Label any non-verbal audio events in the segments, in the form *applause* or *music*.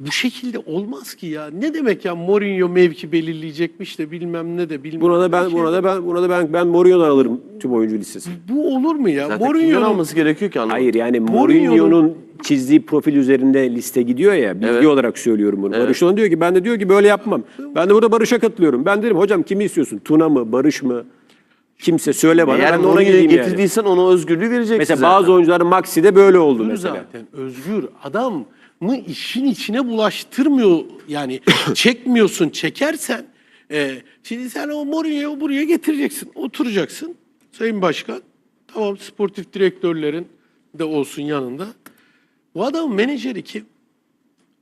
bu şekilde olmaz ki ya. Ne demek ya Mourinho mevki belirleyecekmiş de bilmem ne de bilmem. Buna da ne ben şey. buna da ben buna da ben ben Mourinho'dan alırım tüm oyuncu listesi. bu olur mu ya? Zaten Mourinho'nun alması gerekiyor ki anlamadım. Hayır yani Mourinho'nun- Mourinho'nun çizdiği profil üzerinde liste gidiyor ya bilgi Evet. olarak söylüyorum bunu. Evet. Barış ona diyor ki ben de diyor ki böyle yapmam. Ben de burada Barış'a katılıyorum. Ben derim hocam kimi istiyorsun? Tuna mı? Barış mı? Kimse söyle bana Eğer ben de ona gideyim yani. getirdiysen ona özgürlüğü vereceksin Mesela zaten. bazı oyuncuların Maxi'de böyle oldu Özgür mesela. zaten özgür adam mı işin içine bulaştırmıyor yani *coughs* çekmiyorsun çekersen e, şimdi sen o Mourinho'yu buraya getireceksin oturacaksın Sayın Başkan tamam sportif direktörlerin de olsun yanında bu adamın menajeri kim?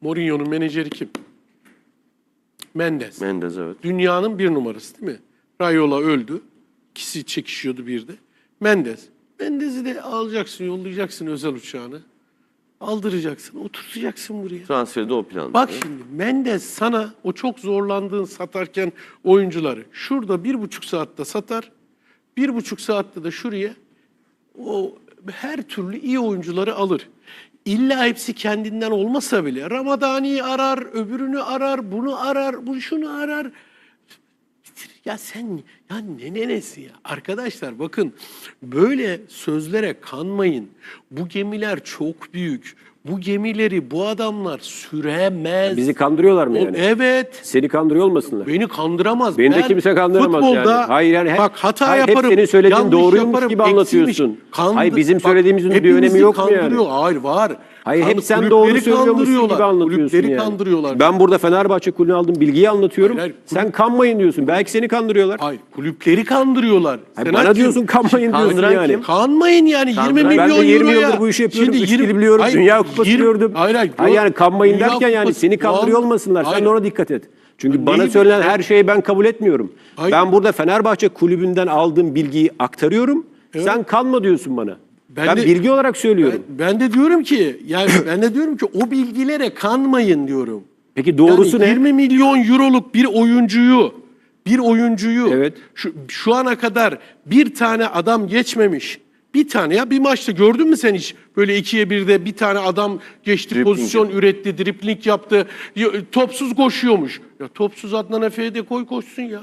Mourinho'nun menajeri kim? Mendes. Mendes evet. Dünyanın bir numarası değil mi? Rayola öldü. İkisi çekişiyordu bir de. Mendes. Mendes'i de alacaksın, yollayacaksın özel uçağını. Aldıracaksın, oturtacaksın buraya. Transferi de o planda. Bak şimdi Mendes sana o çok zorlandığın satarken oyuncuları şurada bir buçuk saatte satar. Bir buçuk saatte de şuraya o her türlü iyi oyuncuları alır. İlla hepsi kendinden olmasa bile Ramadani'yi arar, öbürünü arar, bunu arar, bu şunu arar. Ya sen ya ne nenesi ya? Arkadaşlar bakın böyle sözlere kanmayın. Bu gemiler çok büyük. Bu gemileri bu adamlar süremez. Bizi kandırıyorlar mı yani? Evet. Seni kandırıyor olmasınlar? Beni kandıramaz. Beni de Ben kimse kandıramaz futbolda, yani. Hayır yani hep- bak hata hayır, hep yaparım. senin söylediğin yanlış doğruymuş yaparım, gibi anlatıyorsun. Hayır, bizim söylediğimizin bir hepimizi önemi yok mu yani? kandırıyor. Hayır var. Hayır hep Kan- sen kulüpleri doğru söylüyormuşsun gibi kandırıyorlar. anlatıyorsun Kulüpleri yani. kandırıyorlar. Ben burada Fenerbahçe kulübüne aldığım bilgiyi anlatıyorum. Hayır, hayır, Sen kanmayın diyorsun. Belki seni kandırıyorlar. Hayır, kulüpleri kandırıyorlar. Hayır, bana hakim- diyorsun kanmayın diyorsun Kandıran yani. kim? Kanmayın yani 20 Kandıran- milyon Ben de 20 euroya. yıldır bu işi yapıyorum. Şimdi Üç 20 dil biliyorum. Hayır, Dünya Kupası 20 gördüm. Hayır, hayır. Hayır yani kanmayın Dünya derken yani Kupası- seni kandırıyor olmasınlar. Sen Hayır. ona dikkat et. Çünkü Neyi bana söylenen her şeyi ben kabul etmiyorum. Hayır. Ben burada Fenerbahçe kulübünden aldığım bilgiyi aktarıyorum. Sen kanma diyorsun bana. Ben Ben, de- bilgi olarak söylüyorum. Ben, ben de diyorum ki yani *clears throat* ben de diyorum ki o bilgilere kanmayın diyorum. Peki doğrusu Yani ne? 20 milyon euroluk bir oyuncuyu bir oyuncuyu Evet. şu, şu ana kadar bir tane adam geçmemiş. Bir tane ya bir maçta gördün mü sen hiç böyle ikiye birde bir tane adam geçti Dribbling pozisyon üretti, dripling yaptı, ya, topsuz koşuyormuş. Ya topsuz Adnan Efe'ye de koy koşsun ya.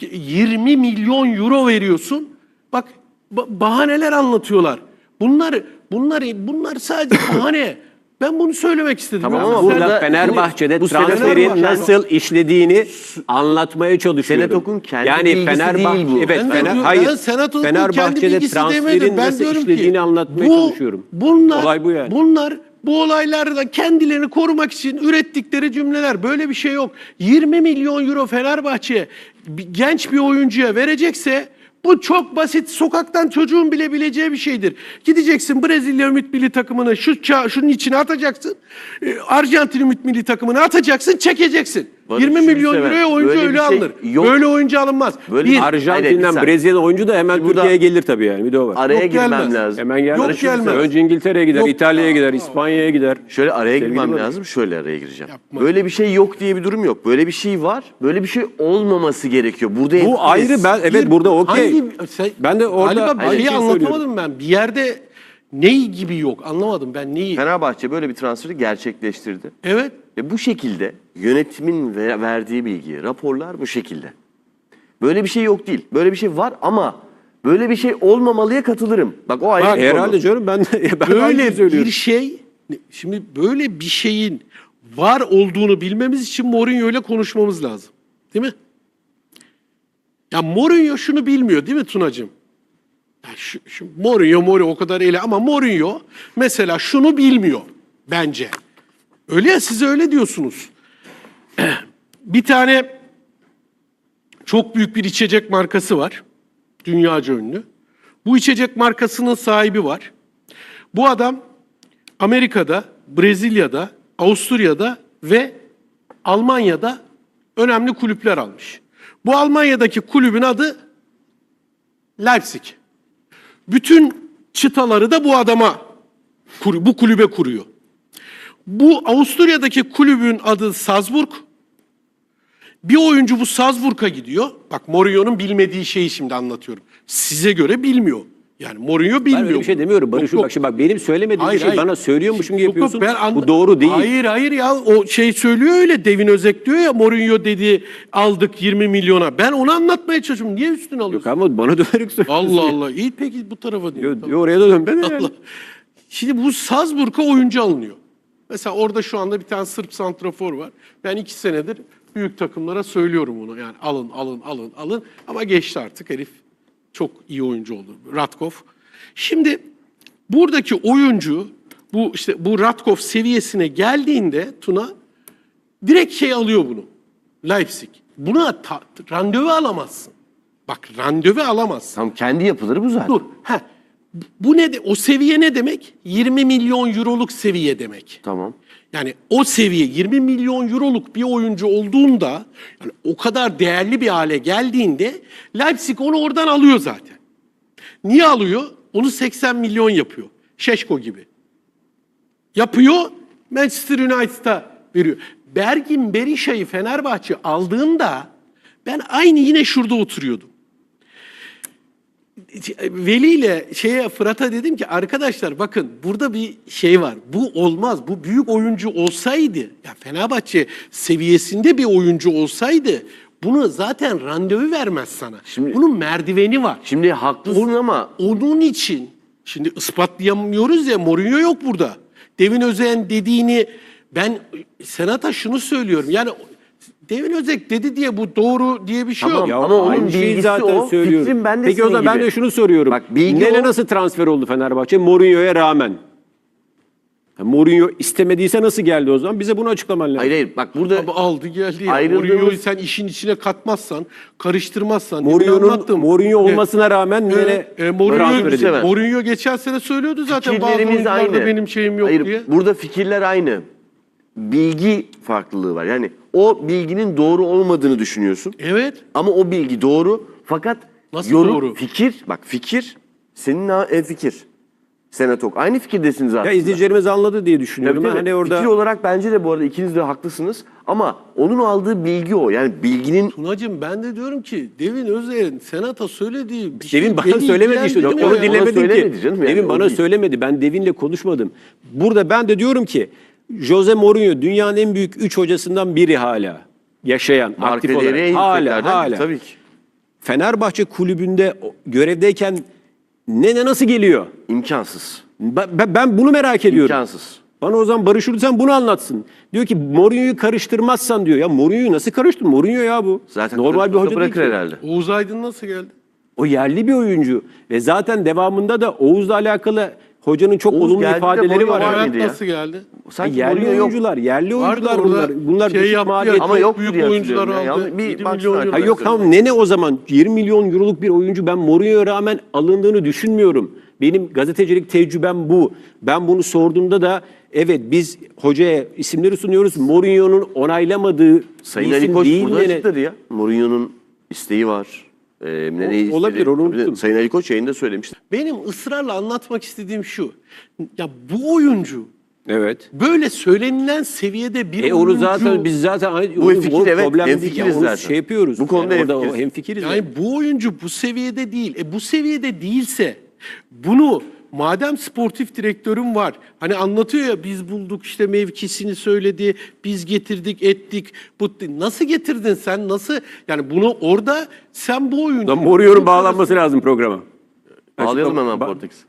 20 milyon euro veriyorsun. Bak ba- bahaneler anlatıyorlar. Bunlar bunlar bunlar sadece *coughs* bahane. Ben bunu söylemek istedim. Tamam ama Burada Burada- Fenerbahçe'de bu transferin Fenerbahçe- nasıl işlediğini anlatmaya çalışıyorum. Senet Okun kendi yani bilgisi Fenerbahçe değil bu. evet Ben de Fener, diyorum, hayır. ben Senat Okul kendi Fenerbahçe'de bilgisi transferin. Ben nasıl diyorum işlediğini ki, anlatmaya bu- çalışıyorum. Bunlar, Olay bu yani. Bunlar bu olaylarda kendilerini korumak için ürettikleri cümleler. Böyle bir şey yok. 20 milyon euro Fenerbahçe bir- genç bir oyuncuya verecekse bu çok basit. Sokaktan çocuğun bile bileceği bir şeydir. Gideceksin Brezilya Ümit Milli takımını şu ça- şunun içine atacaksın. Ee, Arjantin Ümit Milli takımını atacaksın, çekeceksin. Barış 20 şunu milyon sever. euroya oyuncu Böyle bir öyle şey alınır. yok. Böyle oyuncu alınmaz. Böyle Bir, Hayır, Arjantin'den bir. Brezilya'dan oyuncu da hemen Türkiye'ye gelir tabii yani. Bir de o var. Araya Yok, girmem gelmez. lazım. Hemen gelmez. Yok, gelmez. Önce İngiltere'ye gider, Yok. İtalya'ya gider, İspanya'ya gider. Şöyle araya girmem Barış. lazım. Şöyle araya gireceğim. Yapma. Böyle bir şey yok diye bir durum yok. Böyle bir şey var. Böyle bir şey olmaması gerekiyor. Burada Bu ayrı ben evet Bir- burada okey. Hangi- sen- Ben de orada Galiba aynı şeyi şeyi anlatamadım ben. Bir yerde ney gibi yok. Anlamadım ben neyi. Fenerbahçe böyle bir transferi gerçekleştirdi. Evet. Ve bu şekilde yönetimin ve- verdiği bilgi, raporlar bu şekilde. Böyle bir şey yok değil. Böyle bir şey var ama böyle bir şey olmamalıya katılırım. Bak o ayrı Bak. Herhalde canım ben de *laughs* ben Böyle söylüyorum. bir şey şimdi böyle bir şeyin var olduğunu bilmemiz için Mourinho ile konuşmamız lazım. Değil mi? Ya Mourinho şunu bilmiyor değil mi Tunacığım? Ya şu, şu Mourinho Mourinho o kadar ele ama Mourinho mesela şunu bilmiyor bence. Öyle ya siz öyle diyorsunuz. *clears throat* bir tane çok büyük bir içecek markası var. Dünyaca ünlü. Bu içecek markasının sahibi var. Bu adam Amerika'da, Brezilya'da, Avusturya'da ve Almanya'da önemli kulüpler almış. Bu Almanya'daki kulübün adı Leipzig. Bütün çıtaları da bu adama, bu kulübe kuruyor. Bu Avusturya'daki kulübün adı Salzburg. Bir oyuncu bu Salzburg'a gidiyor. Bak Mourinho'nun bilmediği şeyi şimdi anlatıyorum. Size göre bilmiyor. Yani Mourinho Ben bilmiyor. öyle bir şey demiyorum. Barış Yok, yok. bak şimdi bak benim söylemediğim Hayır, şey hayır. bana söylüyormuşum gibi Yok, yok, yapıyorsun. ben Bu doğru değil. Hayır hayır ya o şey söylüyor öyle Devin Özek diyor ya Mourinho dedi aldık 20 milyona. Ben onu anlatmaya çalışıyorum. Niye üstüne Yok alıyorsun? ama bana dönerek söylüyorsun. Allah Allah. İyi peki bu tarafa diyor. Yo, yo, oraya da dön. Ben yani. Allah. Şimdi bu Salzburg'a oyuncu alınıyor. Mesela orada şu anda bir tane Sırp santrafor var. Ben iki senedir büyük takımlara söylüyorum bunu. Yani alın, alın, alın, alın. Ama geçti artık herif. Çok iyi oyuncu oldu. Ratkov. Şimdi buradaki oyuncu bu işte bu Ratkov seviyesine geldiğinde Tuna direkt şey alıyor bunu. Leipzig. Buna randevu alamazsın. Bak randevu alamazsın. Tam kendi yapıları bu zaten. Dur. Ha. Bu ne de o seviye ne demek? 20 milyon euroluk seviye demek. Tamam. Yani o seviye 20 milyon euroluk bir oyuncu olduğunda yani o kadar değerli bir hale geldiğinde Leipzig onu oradan alıyor zaten. Niye alıyor? Onu 80 milyon yapıyor. Şeşko gibi. Yapıyor Manchester United'a veriyor. Bergin Berisha'yı Fenerbahçe aldığında ben aynı yine şurada oturuyordum. Veli ile şeye Fırat'a dedim ki arkadaşlar bakın burada bir şey var. Bu olmaz. Bu büyük oyuncu olsaydı ya Fenerbahçe seviyesinde bir oyuncu olsaydı bunu zaten randevu vermez sana. Şimdi- Bunun merdiveni var. Şimdi haklısın ama Onun için şimdi ispatlayamıyoruz ya Mourinho yok burada. Devin Özek'in dediğini ben Senat'a şunu söylüyorum. Yani Devin Özek dedi diye bu doğru diye bir şey Tamam. yok. Ya Ama onun aynı şeyi bilgisi zaten o, söylüyorum. fikrim ben de Peki o senin zaman ben gibi. de şunu soruyorum. Bak, bilgi Nene o. nasıl transfer oldu Fenerbahçe? Mourinho'ya rağmen. Ya Mourinho istemediyse nasıl geldi o zaman? Bize bunu açıklaman lazım. hayır hayır bak burada Abi aldı geldi. ya. Ayrıldığımız- Mourinho'yu sen işin içine katmazsan, karıştırmazsan. demin Mourinho'nun anlattım. Mourinho E, olmasına rağmen Nene e, e, transfer Mourinho, edildi. sever. Mourinho geçen sene söylüyordu zaten bazı fikirlerimiz oyuncularda aynı. benim şeyim yok Hayır, diye. Burada fikirler aynı. Bilgi farklılığı var. Yani o bilginin doğru olmadığını düşünüyorsun. Evet. Ama o bilgi doğru. Fakat Nasıl yorum, doğru? fikir, bak fikir senin en fikir. Senatok. Aynı fikirdesiniz Ya aslında. izleyicilerimiz anladı diye düşünüyorum. tabii. Hani orada Fikir olarak bence de bu arada ikiniz de haklısınız. Ama onun aldığı bilgi o. Yani bilginin Tunacığım ben de diyorum ki Devin Özer'in Senat'a söylediği bir Devin şey bana söylemedi işte. Onu ya. dinlemedim ki. canım yani, Devin bana değil. söylemedi. Ben Devin'le konuşmadım. Burada ben de diyorum ki Jose Mourinho dünyanın en büyük üç hocasından biri hala. Yaşayan, aktif olarak. Hala, hala. tabii ki. Fenerbahçe kulübünde görevdeyken Nene nasıl geliyor? İmkansız. Ben, ben- bunu merak ediyorum. İmkansız. Bana o zaman Barış Ürsen bunu anlatsın. Diyor ki Mourinho'yu karıştırmazsan diyor. Ya Mourinho'yu nasıl karıştır? Mourinho ya bu. Zaten Normal bir hoca değil ki. herhalde. Oğuz Aydın nasıl geldi? O yerli bir oyuncu ve zaten devamında da Oğuz'la alakalı hocanın çok Oğuz olumlu geldi de ifadeleri var. var mıydı ya? nasıl geldi? Sanki yerli Mourinho yok. oyuncular, yerli Vardı oyuncular orada bunlar. Bunlar şey düşük yaptı ya, maliyet. Ama yok büyük diye oyuncular hatırlıyorum ya. aldı. Yalnız bir 7 baksana milyon euro. Ha yok tamam Nene o zaman 20 milyon euroluk bir oyuncu ben Mourinho'ya rağmen alındığını düşünmüyorum. Benim gazetecilik tecrübem bu. Ben bunu sorduğumda da evet biz hocaya isimleri sunuyoruz. Mourinho'nun onaylamadığı Sayın bir Ali isim Koç değil burada Nene. açıkladı ya. Mourinho'nun isteği var. Ee, O- olabilir, onu unuttum. Sayın Ali Koç yayında söylemişti. Benim ısrarla anlatmak istediğim şu. Ya bu oyuncu Evet. böyle söylenilen seviyede bir E onu oyuncu. zaten biz zaten Bu fikir, evet, hemfikiriz zaten. Şey yapıyoruz. Bu konuda yani orada hemfikiriz. hemfikiriz. Yani yani. bu oyuncu bu seviyede değil. E bu seviyede değilse bunu madem sportif direktörüm var. Hani anlatıyor ya biz bulduk işte mevkisini söyledi. Biz getirdik ettik. Bu nasıl getirdin sen? Nasıl? Yani bunu orada sen bu oyuncu Lan Mourinho'nun bağlanması lazım programa. Bağlayalım hemen Ba- Portekiz.